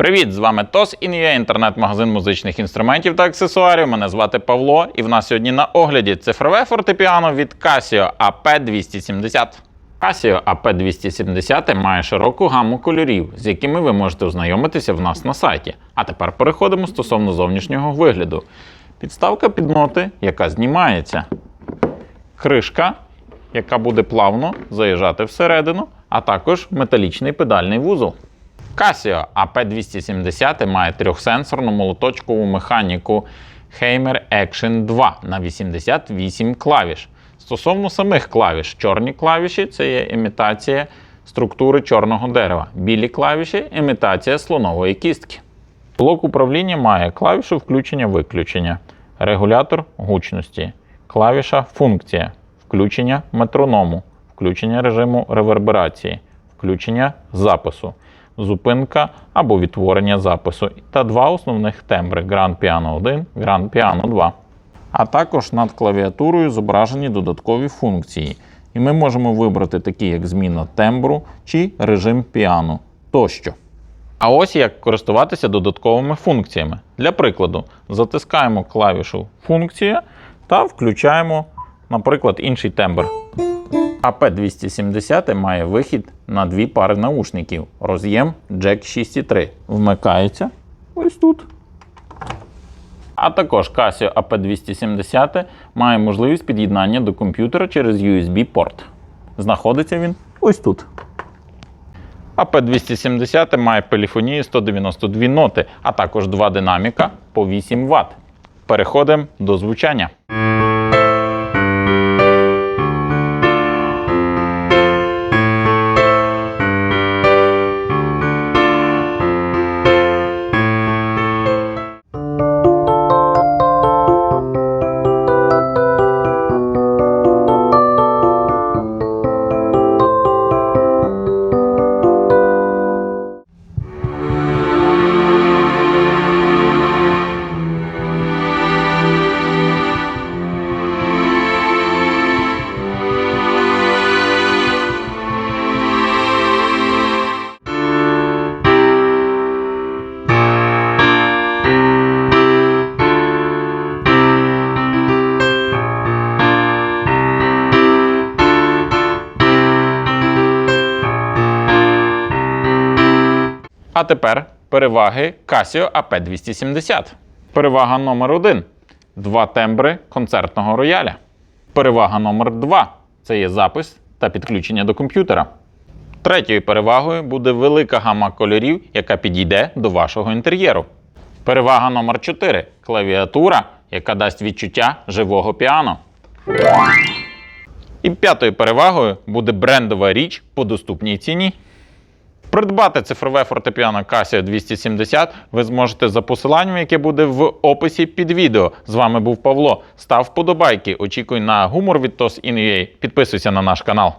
Привіт! З вами TOS INUA, інтернет-магазин музичних інструментів та аксесуарів. Мене звати Павло, і в нас сьогодні на огляді цифрове фортепіано від Casio AP270. Casio AP270 має широку гамму кольорів, з якими ви можете ознайомитися в нас на сайті. А тепер переходимо стосовно зовнішнього вигляду. Підставка під ноти, яка знімається. Кришка, яка буде плавно заїжджати всередину, а також металічний педальний вузол. Casio AP270 має трьохсенсорну молоточкову механіку Heimer Action 2 на 88 клавіш. Стосовно самих клавіш, чорні клавіші це є імітація структури чорного дерева. Білі клавіші імітація слонової кістки. Блок управління має клавішу включення-виключення, регулятор гучності, клавіша функція, включення метроному, включення режиму реверберації, включення запису, зупинка або відтворення запису та два основних тембри Grand Piano 1, Grand Piano 2. А також над клавіатурою зображені додаткові функції. І ми можемо вибрати такі, як зміна тембру чи режим піано тощо. А ось як користуватися додатковими функціями. Для прикладу, затискаємо клавішу Функція та включаємо, наприклад, інший тембр. АП270 має вихід на дві пари наушників. Роз'єм Jack 6.3. Вмикається ось тут. А також Casio AP270 має можливість під'єднання до комп'ютера через USB-порт. Знаходиться він ось тут. АП270 має поліфонію 192 ноти, а також два динаміка по 8 Вт. Переходимо до звучання. А тепер переваги Casio AP270. Перевага номер 1 Два тембри концертного рояля. Перевага номер 2 це є запис та підключення до комп'ютера. Третьою перевагою буде велика гама кольорів, яка підійде до вашого інтер'єру. Перевага номер 4 клавіатура, яка дасть відчуття живого піано. І п'ятою перевагою буде брендова річ по доступній ціні. Придбати цифрове фортепіано Casio 270 ви зможете за посиланням, яке буде в описі під відео. З вами був Павло. Став вподобайки. Очікуй на гумор від TOS.in.ua. Підписуйся на наш канал.